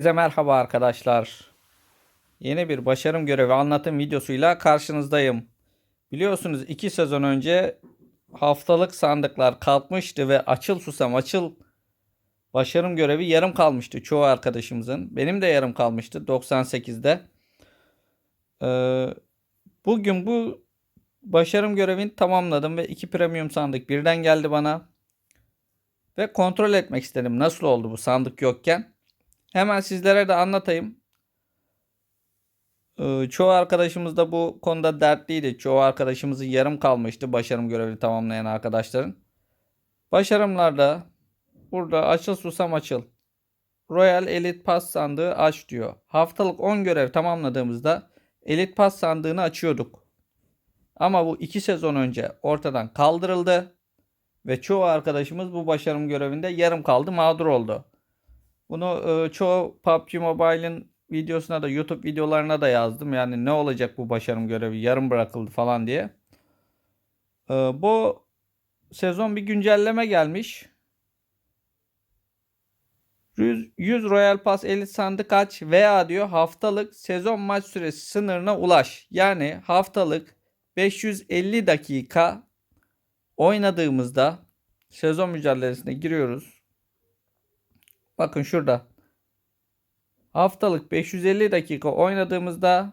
Size merhaba arkadaşlar. Yeni bir başarım görevi anlatım videosuyla karşınızdayım. Biliyorsunuz 2 sezon önce haftalık sandıklar kalkmıştı ve açıl susam açıl başarım görevi yarım kalmıştı çoğu arkadaşımızın. Benim de yarım kalmıştı 98'de. Ee, bugün bu başarım görevini tamamladım ve 2 premium sandık birden geldi bana. Ve kontrol etmek istedim nasıl oldu bu sandık yokken. Hemen sizlere de anlatayım. Ee, çoğu arkadaşımız da bu konuda dertliydi. Çoğu arkadaşımızın yarım kalmıştı başarım görevini tamamlayan arkadaşların. Başarımlarda burada açıl susam açıl. Royal Elite Pass sandığı aç diyor. Haftalık 10 görev tamamladığımızda Elite Pass sandığını açıyorduk. Ama bu 2 sezon önce ortadan kaldırıldı. Ve çoğu arkadaşımız bu başarım görevinde yarım kaldı mağdur oldu. Bunu e, çoğu PUBG Mobile'in videosuna da YouTube videolarına da yazdım. Yani ne olacak bu başarım görevi yarım bırakıldı falan diye. E, bu sezon bir güncelleme gelmiş. 100, 100 Royal Pass Elite sandık aç veya diyor haftalık sezon maç süresi sınırına ulaş. Yani haftalık 550 dakika oynadığımızda sezon mücadelesine giriyoruz. Bakın şurada. Haftalık 550 dakika oynadığımızda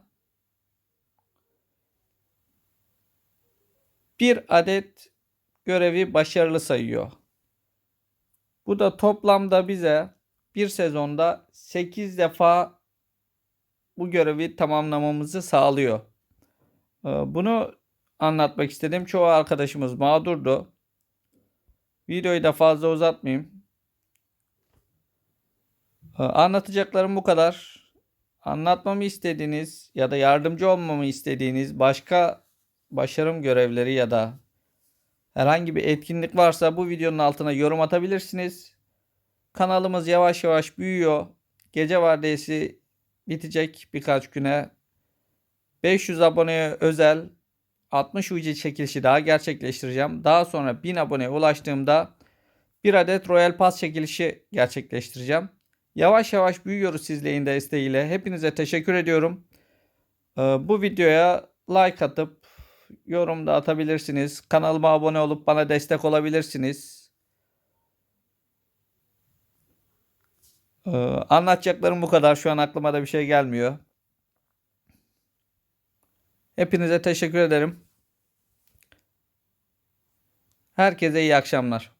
bir adet görevi başarılı sayıyor. Bu da toplamda bize bir sezonda 8 defa bu görevi tamamlamamızı sağlıyor. Ee, Bunu anlatmak istedim. Çoğu arkadaşımız mağdurdu. Videoyu da fazla uzatmayayım. Ee, Anlatacaklarım bu kadar. Anlatmamı istediğiniz ya da yardımcı olmamı istediğiniz başka başarım görevleri ya da herhangi bir etkinlik varsa bu videonun altına yorum atabilirsiniz. Kanalımız yavaş yavaş büyüyor. Gece vardiyası bitecek birkaç güne. 500 aboneye özel 60 UC çekilişi daha gerçekleştireceğim. Daha sonra 1000 aboneye ulaştığımda bir adet Royal Pass çekilişi gerçekleştireceğim. Yavaş yavaş büyüyoruz sizlerin desteğiyle. Hepinize teşekkür ediyorum. Ee, Bu videoya like atıp yorum da atabilirsiniz. Kanalıma abone olup bana destek olabilirsiniz. Ee, Anlatacaklarım bu kadar. Şu an aklıma da bir şey gelmiyor. Hepinize teşekkür ederim. Herkese iyi akşamlar.